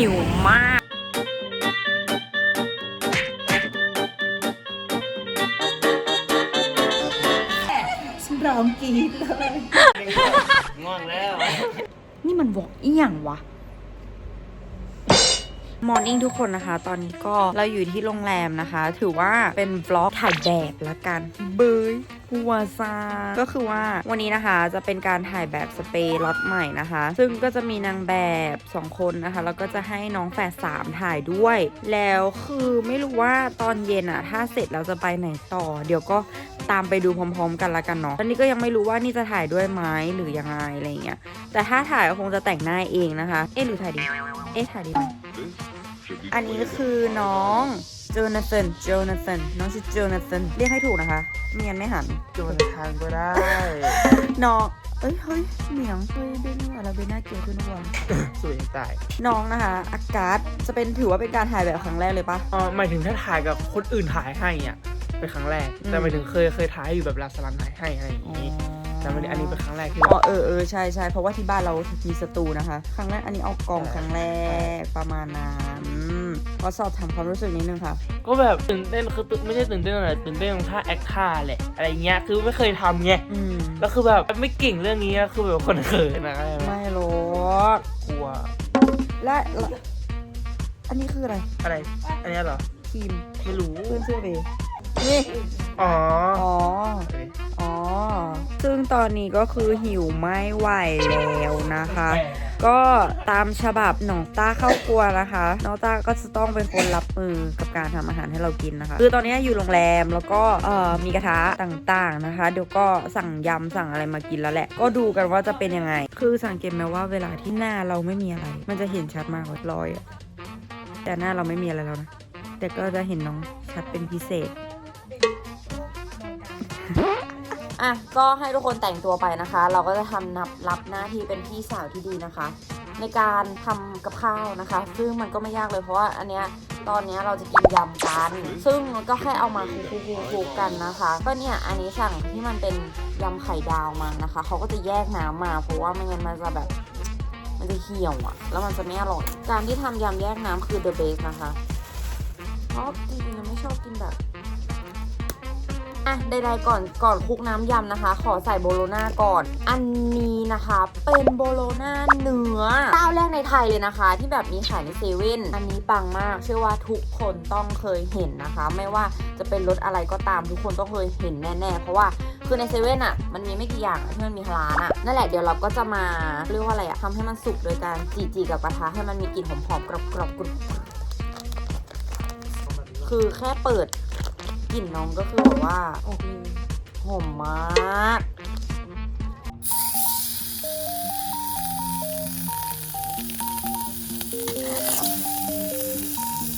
หิวมาก ฉันร้องกรี๊ดเลย ง่วงแล้ว นี่มันวอกอีหยังวะ มอร์นิ่งทุกคนนะคะ ตอนนี้ก็เราอยู่ที่โรงแรมนะคะ ถือว่าเป็นวล็อกถ่ายแบบละกันเบยหัวซา ก็คือว่าวันนี้นะคะจะเป็นการถ่ายแบบสเปรย์ล็อตใหม่นะคะ ซึ่งก็จะมีนางแบบ 2 คนนะคะ แล้วก็จะให้น้องแฝดสามถ่ายด้วย แล้วคือไม่รู้ว่าตอนเย็นอะถ้าเสร็จเราจะไปไหนต่อ เดี๋ยวก็ตามไปดูพร้อมๆ กันละกันเนาะตอนนี้ก็ยังไม่รู้ว่านี่จะถ่ายด้วยไหมหรือยังไงอะไรเงี้ย แต่ถ้าถ่ายก็คงจะแต่งหน้าเองนะคะ เอ๊หรือถ่ายดี เอ๊ถ่ายดีไหม อันนี้คือน้องโจนาธานโจนาธานน้องชื่อโจนาธานเรียกให้ถูกนะคะไม่งั้นไม่หัน โจนทางก็ได้ น้องเอ้ยเฮ้ยเหนียงเฮ้ยเบนอะไรเบนหน้าเกลียวขึ้นทุกวันสวยตายน้องนะคะ อากาศจะเป็นถือว่าเป็นการถ่ายแบบครั้งแรกเลยปะอ๋อหมายถึงถ้าถ่ายกับคนอื่นถ่ายให้อะเป็นครั้งแรกอืมแต่หมายถึงเคยเคยถ่ายอยู่แบบลาสลันถ่ายให้อะไรอย่างนี้ แต่ไม่ได้อันนี้เป็นครั้งแรกที่อ๋แบอบเออเออใช่ใช่เพราะว่าที่บ้านเรามีสตูนะคะ ครั้งแรกอันนี้เอากองครั้งแรกประมาณนั้นขอสอบถามความรู้สึกนิดนึงค่ะ ก็แบบตื่นเต้นคือตื่นไม่ใช่ตื่นเต้นอะไรตื่นเต้นตรงท่าแอคท่าแหละอะไรเงี้ยคือไม่เคยทำไงอืมแล้วคือแบบไม่เก่งเรื่องนี้อะคือแบบคนเขินนะอะไรแบบไม่รู้กลัวและและอันนี้คืออะไรอะไร อันเนี้ยเหรอครีม ไม่รู้เพื่อนเสื้อเบย์ นี่ อ๋อ อ๋อ อ๋อ ซึ่งตอนนี้ก็คือหิวไม่ไหวแล้วนะคะ ก็ตามฉบับหนองต้าเข้าครัวนะคะ น้องต้าก็จะต้องเป็นคนรับมือกับการทำอาหารให้เรากินนะคะ คือตอนนี้อยู่โรงแรมแล้วก็เอ่อมีกระทะต่างๆนะคะ เดี๋ยวก็สั่งยำสั่งอะไรมากินแล้วแหละ ก็ดูกันว่าจะเป็นยังไง คือสังเกตไหมว่าเวลาที่หน้าเราไม่มีอะไร มันจะเห็นชัดมากเลยรอยอะแต่หน้าเราไม่มีอะไรแล้วนะ แต่ก็จะเห็นน้องชัดเป็นพิเศษ อะก็ให้ทุกคนแต่งตัวไปนะคะ เราก็จะทำนับรับหน้าที่เป็นพี่สาวที่ดีนะคะ ในการทำกับข้าวนะคะ ซึ่งมันก็ไม่ยากเลยเพราะว่าอันเนี้ยตอนเนี้ยเราจะกินยำกัน ซึ่งมันก็แค่เอามาคลุกๆๆกันนะคะ ก็เนี่ยอันนี้สั่งที่มันเป็นยำไข่ดาวมานะคะเขาก็จะแยกน้ำมาเพราะว่าไม่งั้นมันจะแบบ มันจะเหี่ยวอะแล้วมันจะไม่อร่อย การที่ทำยำแยกน้ำคือ the best นะคะเพราะจริงๆเราไม่ชอบกินแบบ อะใดๆก่อนก่อนคลุกน้ำยำนะคะ ขอใส่โบโลน่าก่อน อันนี้นะคะ เป็นโบโลน่าเนื้อเจ้าแรกในไทยเลยนะคะ ที่แบบมีขายในเซเว่นอันนี้ปังมาก เชื่อว่าทุกคนต้องเคยเห็นนะคะ ไม่ว่าจะเป็นรสอะไรก็ตามทุกคนต้องเคยเห็นแน่ๆ เพราะว่าคือในเซเว่นอะมันมีไม่กี่อย่างที่มันมีร้านอะนั่นแหละเดี๋ยวเราก็จะมาเรียกว่าอะไรอะทำให้มันสุกโดยการจีๆกับกระทะให้มันมีกลิ่นหอมๆกรอบๆกรุบคือแค่เปิด กลิ่นน้องก็คือแบบว่าโอ้โหหอมมาก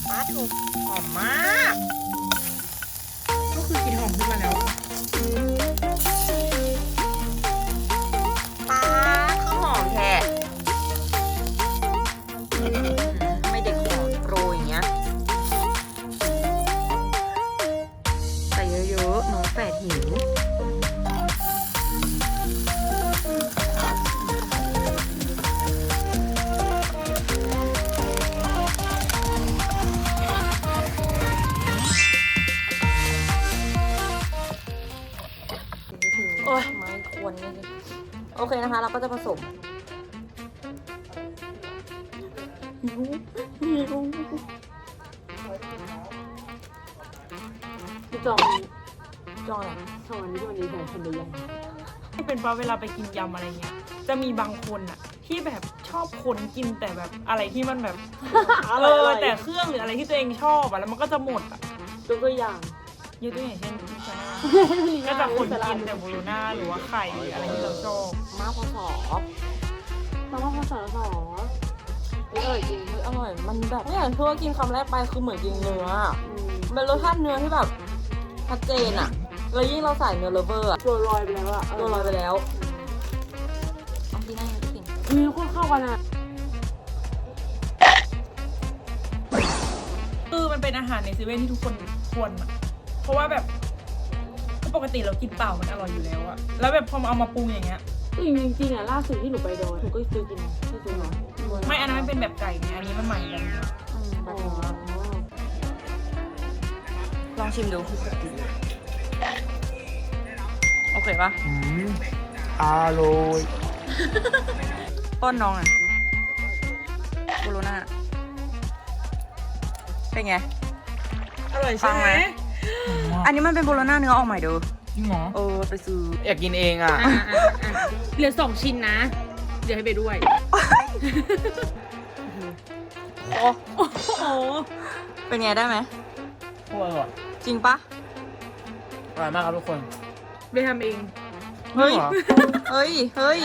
ป้าถูกหอมมาก ก็คือกลินหอมขึ้นมาแล้ว นะคะ เราก็จะผสมหิวหิวพี่จองจออะไรสอนที่วันนี้แทนคนเดียวที่เป็นเพราะเวลาไปกินยำอะไรเงี้ย จะมีบางคนอะที่แบบชอบคนกินแต่แบบอะไรที่มันแบบเออแต่เครื่องหรืออะไรที่ตัวเองชอบอะแล้วมันก็จะหมดอะยกตัวอย่างยกตัวอย่างเช่น ก็จะคนกินแต่โบโลน่าหรือว่าไข่หรืออะไรที่เราชอบมากพอสอมาว่าภาษาสอเออจริงเฮ้ยอร่อย มันแบบไม่อยากเชื่อว่ากินคำแรกไปคือเหมือนกินเนื้ออะอืมเป็นรสชาติเนื้อที่แบบชัดเจนอะแล้วยิ่งเราใส่เนื้อเลฟเวอร์อะตัวลอยไปแล้วอะตัวลอยไปแล้วเอาที่นั่งกินอืมคนเข้ากันอะคือมันเป็นอาหารในเซเว่นที่ทุกคนควรอะเพราะว่าแบบ ปกติเรากินเปล่ามันอร่อยอยู่แล้วอะแล้วแบบพอมาเอามาปรุงอย่างเงี้ย จริงจริงๆอะล่าสุดที่หนูไปดอยหนูก็ซื้อกินที่ซื้อมาไม่อันนั้นมันเป็นแบบไก่ไงอันนี้มันใหม่แบบนี้อืมแบบนี้ลองชิมดู โอเคปะอืมอร่อยป้อนน้องอะโบโลน่าเป็นไง อร่อยฟัใช่งไหไหมม อันนี้มันเป็นโบโลน่าเนื้อออกใหม่เดูจริงเหรอเออไปซื้ออยากกินเองอะเหลือสองชิ้นนะ เดี๋ยวให้ไปด้วย โอ้โอ้โหเป็นไงได้ไหมอร่อยว่ะจริงปะอร่อยมากครับทุกคน ไปทำเอง เฮ้ย จริงหรอ เฮ้ย เฮ้ย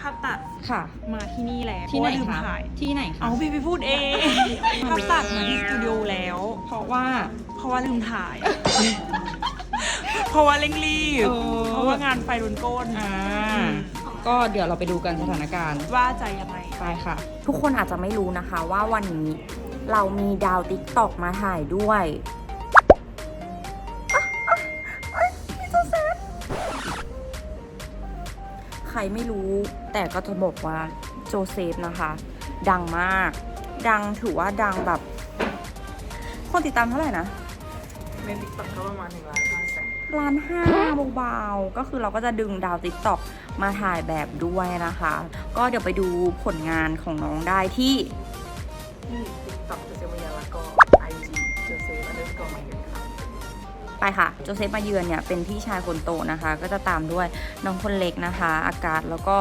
ภาพตัดค่ะ มาที่นี่แล้วที่ไหนเพราะว่าลืมคะถ่าย ที่ไหนคะ เอาพี่ไปพูดเองภาพตัดมาที่สตูดิโอแล้ว เพราะว่าเพราะว่าลืมถ่าย เพราะว่าเร่งรีบ เออ เพราะว่างานไฟรุนก้นอ่าก็เดี๋ยวเราไปดูกันสถานการณ์ว่าจะยังไง ไปค่ะ ทุกคนอาจจะไม่รู้นะคะว่าวันนี้เรามีดาวติ๊กตอกมาถ่ายด้วยอะอะเอ้ยพี่โจเซฟใครไม่รู้ แต่ก็จะบอกว่าโจเซฟนะคะ ดังมาก ดังถือว่าดังแบบ คนติดตามเท่าไหร่นะ ในติ๊กต็อกก็ประมาณหนึ่งล้านห้าแสน ล้านห้าเบาๆ ก็คือเราก็จะดึงดาวติ๊กต็อกมาถ่ายแบบด้วยนะคะ ก็เดี๋ยวไปดูผลงานของน้องได้ที่ที่ติ๊กต็อกจะเซมายาแล้วก็ไอจีเจเซฟอันเดอร์สกอร์มาเก็ตค่ะไปค่ะ โจเซฟมาเยือนเนี่ยเป็นพี่ชายคนโตนะคะ ก็จะตามด้วยน้องคนเล็กนะคะ อากาศแล้วก็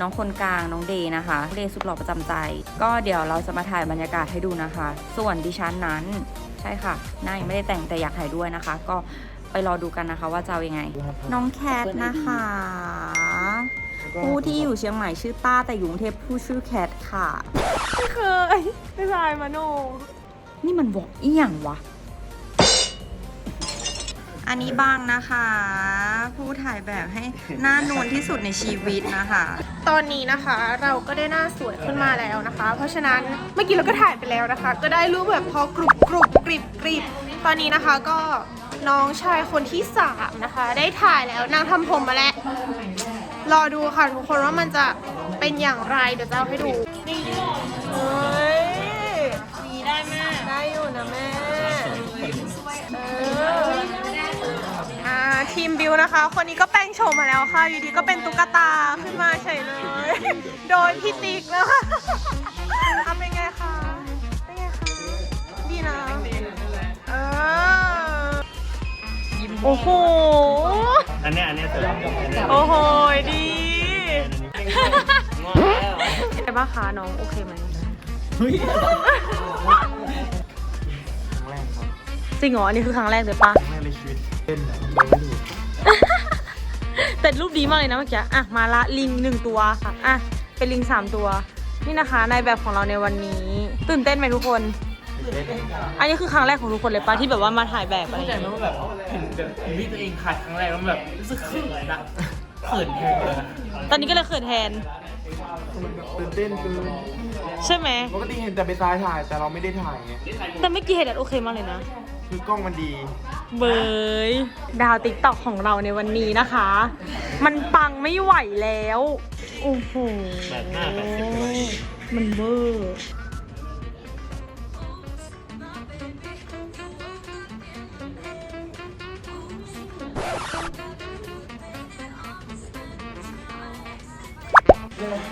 น้องคนกลางน้องเดย์นะคะเดย์สุดหล่อประจำใจ ก็เดี๋ยวเราจะมาถ่ายบรรยากาศให้ดูนะคะ ส่วนดิฉันนั้นใช่ค่ะหน้ายังไม่ได้แต่งแต่อยากถ่ายด้วยนะคะ ก็ ไปรอดูกันนะคะว่าจะเอายังไง น้องแคทนะคะ ผู้ที่อยู่เชียงใหม่ชื่อต้าแต่อยู่กรุงเทพผู้ชื่อแคทค่ะ ไม่เคยไม่ทายมาโน นี่มันบอกเอี่ยงวะ อันนี้บ้างนะคะ ผู้ถ่ายแบบให้หน้านวลที่สุดในชีวิตนะคะ ตอนนี้นะคะเราก็ได้หน้าสวยขึ้นมาแล้วนะคะ เพราะฉะนั้นเมื่อกี้เราก็ถ่ายไปแล้วนะคะ ก็ได้รูปแบบพอกรุบกรุบกริบกริบตอนนี้นะคะก็ น้องชายคนที่สามนะคะ ได้ถ่ายแล้วนางทำผมมาแล้ว รอดูค่ะทุกคนว่ามันจะเป็นอย่างไรเดี๋ยวจะเอาให้ดู นี่เฮ้ยดีได้แม่ได้อยู่นะแม่อ่าทีมบิวนะคะ คนนี้ก็แปลงโฉมมาแล้วค่ะอยู่ดีก็เป็นตุ๊กตาขึ้นมาเฉยเลย โดยพี่ติ๊กนะคะ โอ้โห อันเนี้ยอันเนี้ยเสริมโอ้โห ดีงอนแล้วไงบ้างคะน้องโอเคไหมเฮ้ยครั้งแรกครับจริงเหรออันนี้คือครั้งแรกเลยปะ ครั้งแรกในชีวิตเล่นอะเราไม่ถูกแต่รูปดีมากเลยนะเมื่อกี้ อะ มาละลิงหนึ่งตัวค่ะ อะ เป็นลิงสามตัว นี่นะคะในแบบของเราในวันนี้ ตื่นเต้นไหมทุกคนเล่น อันนี้คือครั้งแรกของทุกคนเลยปะที่แบบว่ามาถ่ายแบบอะไรอเข้าใจย่างไหมเงี้ยว่าแบบเห็นแบบเห็นที่ตัวเองถ่ายครั้งแรกแล้วมันแบบรู้สึกเขินอะเขินแทนเลยอะตอนนี้ก็เลยเขินแทน ตื่นเต้นเกินใช่ไหม ปกติเห็นแต่ไปซ้ายถ่ายแต่เราไม่ได้ถ่ายไงแต่เมื่อกี้เห็นอันโอเคมากเลยนะ คือกล้องมันดี เบยดาวติ๊กต็อกของเราในวันนี้นะคะ มันปังไม่ไหวแล้ว โอ้โหแบบหน้าแบบสิบกว่านาทีมันเวอร์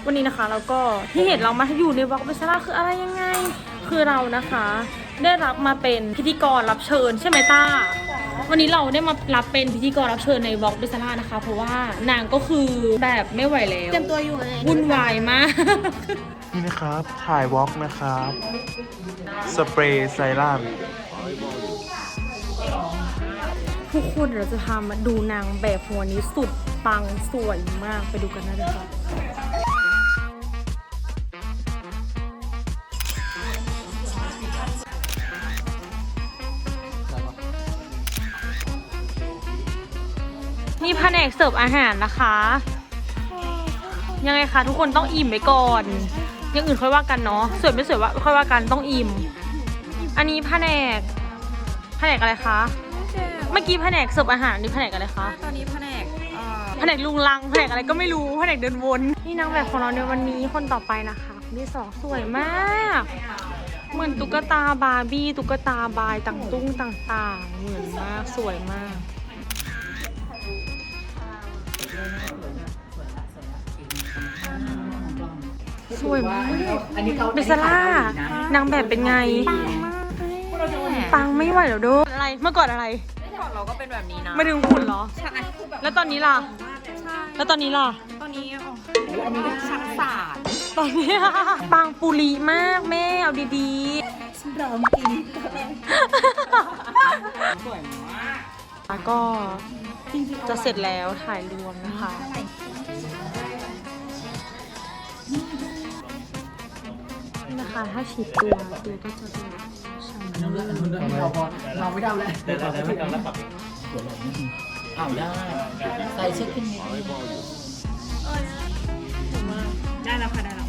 วันนี้นะคะแล้วก็ที่เห็นเรามาอยู่ในวอล์กเบสล่าคืออะไรยังไง คือเรานะคะ ได้รับมาเป็นพิธีกรรับเชิญใช่ไหมต้า วันนี้เราได้มารับเป็นพิธีกรรับเชิญในวอล์กเบสล่านะคะ เพราะว่านางก็คือแบบไม่ไหวแล้วเตรียมตัวอยู่ไงวุ่นวายมากนี่นะครับ ถ่ายวอล์กนะครับ สเปรย์ไซรั่ม ทุกคนเราจะพามาดูนางแบบหัวนี้สุดปังสวยมากไปดูกันนะเดี๋ยวค่ะนี่แผนกเสิร์ฟอาหารนะคะ ยังไงคะทุกคนต้องอิ่มไปก่อนอยังอื่นค่อยว่ากันเนาะสวยไม่สวยว่าค่อยว่ากันต้องอิ่ม อันนี้แผนกแผนกอะไรคะ เมื่อกี้แผนกเสิร์ฟอาหารนี่แผนกอะไรคะตอนนี้แผนกเอ่อแผนกลุงลังแผนกอะไรก็ไม่รู้แผนกเดินวน นี่นางแบบของเราในวันนี้คนต่อไปนะคะมีสองสวยมาก เหมือนตุ๊กตาบาร์บี้ตุ๊กตาบายต่างตุ้งต่างๆ เหมือนมากสวยมาก สวยมากเบสล่านางแบบเป็นไง ปังไม่ไหวแล้วดูอะไรเมื่อก่อนอะไรก่อน เราก็เป็นแบบนี้นะไม่ถึงหุ่นเหรอ ใช่แล้วตอนนี้ล่ะ แล้วตอนนี้ล่ะ ตอนนี้อันนี้ก็ชักสารตอนนี้ปังปุรีมากแม่เอาดีๆฉันร้องกินแล้วก็จะเสร็จแล้วถ่ายรวมนะคะ นี่นะคะถ้าฉีดตัวตัวก็จะดูช่ำเดี๋ยวเราไม่เอาแล้วปรับได้แล้วค่ะได้แล้ว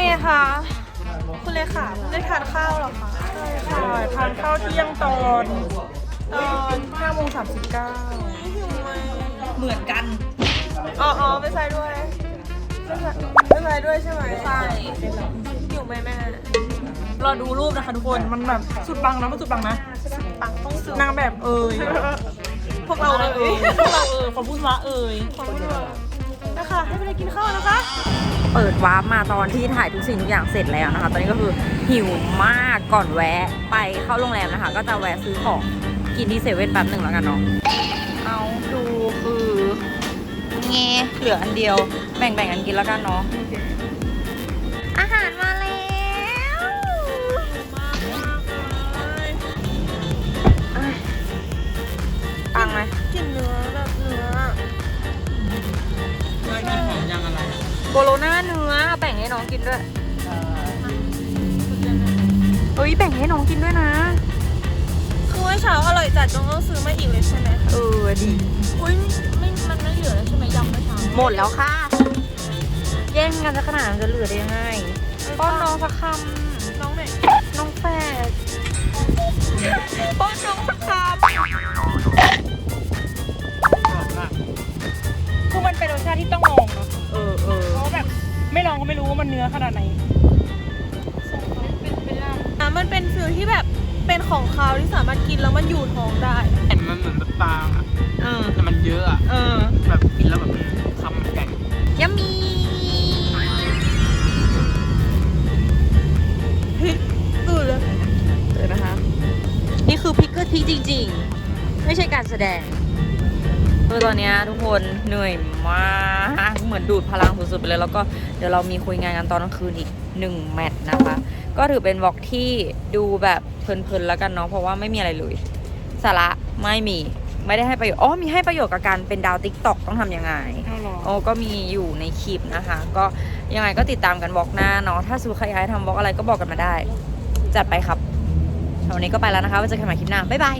นี่ค่ะคุณเลขาเพิ่งได้ทานข้าวหรอคะใช่ค่ะทานข้าวเที่ยงตอนตอน5โมง39หิวไหมเหมือนกันอ๋ออ๋อไม่ใช่ด้วยไม่ใช่ไม่ใช่ด้วยใช่ไหมใช่หิวไหมแม่ รอดูรูปนะคะทุกคน มันแบบสุดปังนะมันสุดปังนะ ปังต้องซื้อนางแบบเอ่ย พวกเราเอ่ย พวกเราเอ่ยขอพูดว่าเอ่ย นะคะให้ไปได้กินข้าวนะคะ เปิดวาร์ปมาตอนที่ถ่ายทุกสิ่งทุกอย่างเสร็จแล้วนะคะ ตอนนี้ก็คือหิวมากก่อนแวะไปเข้าโรงแรมนะคะ ก็จะแวะซื้อของกินที่เซเว่นแป๊บหนึ่งแล้วกันเนาะเอาดูคือเงเหลืออันเดียวแบ่งๆกันกินแล้วกันเนาะ โบโลน่าเนื้อแบ่งให้น้องกินด้วยเฮ้ยแบ่งให้น้องกินด้วยนะคือเมื่อเช้าอร่อยจัดจนต้องซื้อมาอีกเลยใช่ไหมเออดีอุ้ยไม่มันไม่เหลือแล้วใช่ไหมยำเมื่อเช้าหมดแล้วค่ะ แย่งกันจะขนาดนั้นจะเหลือได้ยังไงป้อนน้องสักคน้องไหนำน้องแฝดป้อนน้องสักคคือมันเป็นรสชาติที่ต้องลองเนาะเออเออ ไม่ลองก็ไม่รู้ว่ามันเนื้อขนาดไหนำอะมันเป็นฟิลที่แบบเป็นของคาวที่สามารถกินแล้วมันอยู่ท้องได้ เห็นมันเหมือนแบบปางอะเออแต่มันเยอะอะเออ แบบกินแล้วแบบคำใหญ่ยัมมีตื่นเลยเออนะคะ นี่คือพริกเกอร์ทีจริง ๆ ไม่ใช่การแสดง คือตอนเนี้ยทุกคนเหนื่อยมากเหมือนดูดพลังสุดๆไปเลยแล้วก็เดี๋ยวเรามีคุยงานกันตอนกลางคืนอีกหนึ่งแมตช์นะคะ ก็ถือเป็นวอล์กที่ดูแบบเพลินๆแล้วกันเนาะเพราะว่าไม่มีอะไรเลยสาระไม่มีไม่ได้ให้ประโยชน์อ๋อมีให้ประโยชน์กับการเป็นดาวติ๊กต็อกต้องทำยังไงเอาหรอโอ้ก็มีอยู่ในคลิปนะคะ ก็ยังไงก็ติดตามกันบล็อกหน้าเนาะถ้าซูใครอยากให้ทำบล็อกอะไรก็บอกกันมาได้ จัดไปครับวันนี้ก็ไปแล้วนะคะไว้เจอกันใหม่คลิปหน้าบ๊ายบาย